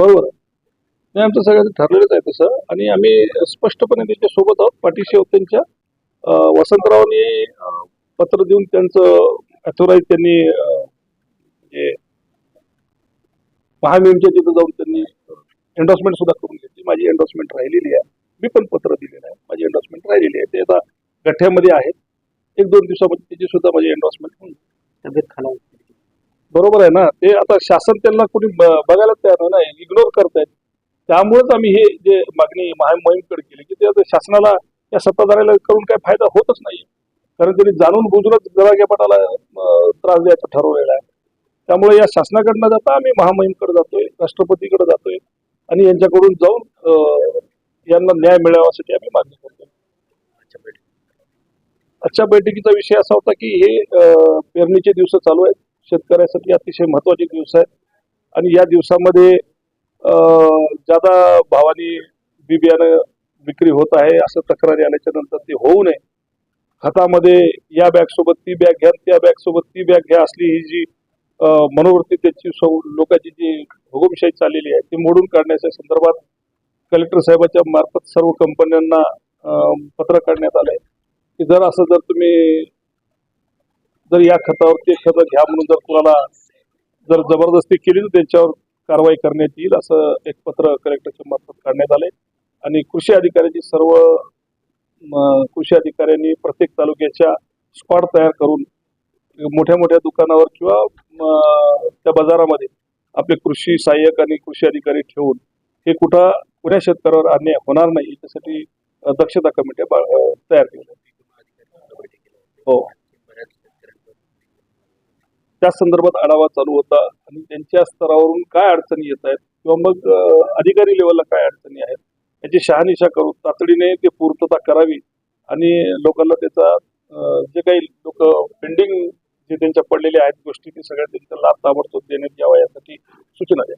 बरोबर. नाही आमचं सगळ्यांचं ठरलेलंच आहे तसं. आणि आम्ही स्पष्टपणे त्यांच्यासोबत आहोत. पाठीशी आहोत त्यांच्या. अं, वसंतरावनी पत्र देऊन त्यांचं अथोराईज त्यांनी अं, म्हणजे तिथं जाऊन त्यांनी एन्डॉर्समेंट सुद्धा करून घेतली. माझी एन्डॉर्समेंट राहिलेली आहे. मी पण पत्र दिलेलं आहे. माझी एन्डॉर्समेंट राहिलेली आहे. ते आता गठ्ठ्यामध्ये आहेत. एक दोन दिवसामध्ये त्याची सुद्धा माझी एन्डॉर्समेंट होईल जाईल. बरोबर आहे ना? ते आता शासन त्यांना कोणी बघायला तयार नाही इग्नोर करतायत त्यामुळेच आम्ही हे जे मागणी मोहीमकडे केली की ते आता शासनाला या सत्ताधाऱ्याला करून काय फायदा होतच नाही कारण त्यांनी जाणून बुजूनच गटाला त्रास द्यायचा ठरवलेला आहे. त्यामुळे या शासनाकडनं जाता आम्ही महामहिमकडे जातोय राष्ट्रपतीकडे जातोय आणि यांच्याकडून जाऊन यांना न्याय मिळावासाठी आम्ही मागणी करतोय. आजच्या बैठकीचा विषय असा होता की हे पेरणीचे दिवस चालू आहेत. शेतकऱ्यासाठी अतिशय महत्त्वाचे दिवस आहेत. आणि या दिवसामध्ये ज्यादा जादा भावानी बी बियाणं विक्री होत आहे असं तक्रारी आल्याच्यानंतर ते होऊ नये. हातामध्ये या बॅग सोबत ती बॅग घ्या त्या बॅग सोबत ती बॅग घ्या असली ही जी मनोवृत्ती त्याची सौ- लोकांची जी हुकुमशाही चाललेली आहे ती मोडून काढण्याच्या संदर्भात कलेक्टर साहेबाच्या मार्फत सर्व कंपन्यांना पत्र काढण्यात आलं आहे की जर असं जर तुम्ही जर या खतावरती खतं घ्या म्हणून जर कुणाला जर जबरदस्ती केली तर त्यांच्यावर कारवाई करण्यात येईल असं एक पत्र कलेक्टरच्या मार्फत काढण्यात आले आणि कृषी अधिकाऱ्यांची सर्व कृषी अधिकाऱ्यांनी प्रत्येक तालुक्याच्या स्क्वॉड तयार करून मोठ्या मोठ्या दुकानावर किंवा त्या बाजारामध्ये आपले कृषी सहाय्यक आणि कृषी अधिकारी ठेवून हे कुठं कुण्या शेतकऱ्यावर अन्याय होणार नाही याच्यासाठी दक्षता कमिट्या बा- तयार केल्या हो. त्या संदर्भात आढावा चालू होता आणि त्यांच्या स्तरावरून काय अडचणी येत आहेत किंवा मग अधिकारी लेवलला काय अडचणी आहेत याची शहानिशा करून तातडीने ते पूर्तता करावी आणि लोकांना त्याचा जे काही लोक पेंडिंग जे त्यांच्या पडलेल्या आहेत गोष्टी ते सगळ्या त्यांचा लाभ ताबडतोब देण्यात यावा यासाठी सूचना द्या.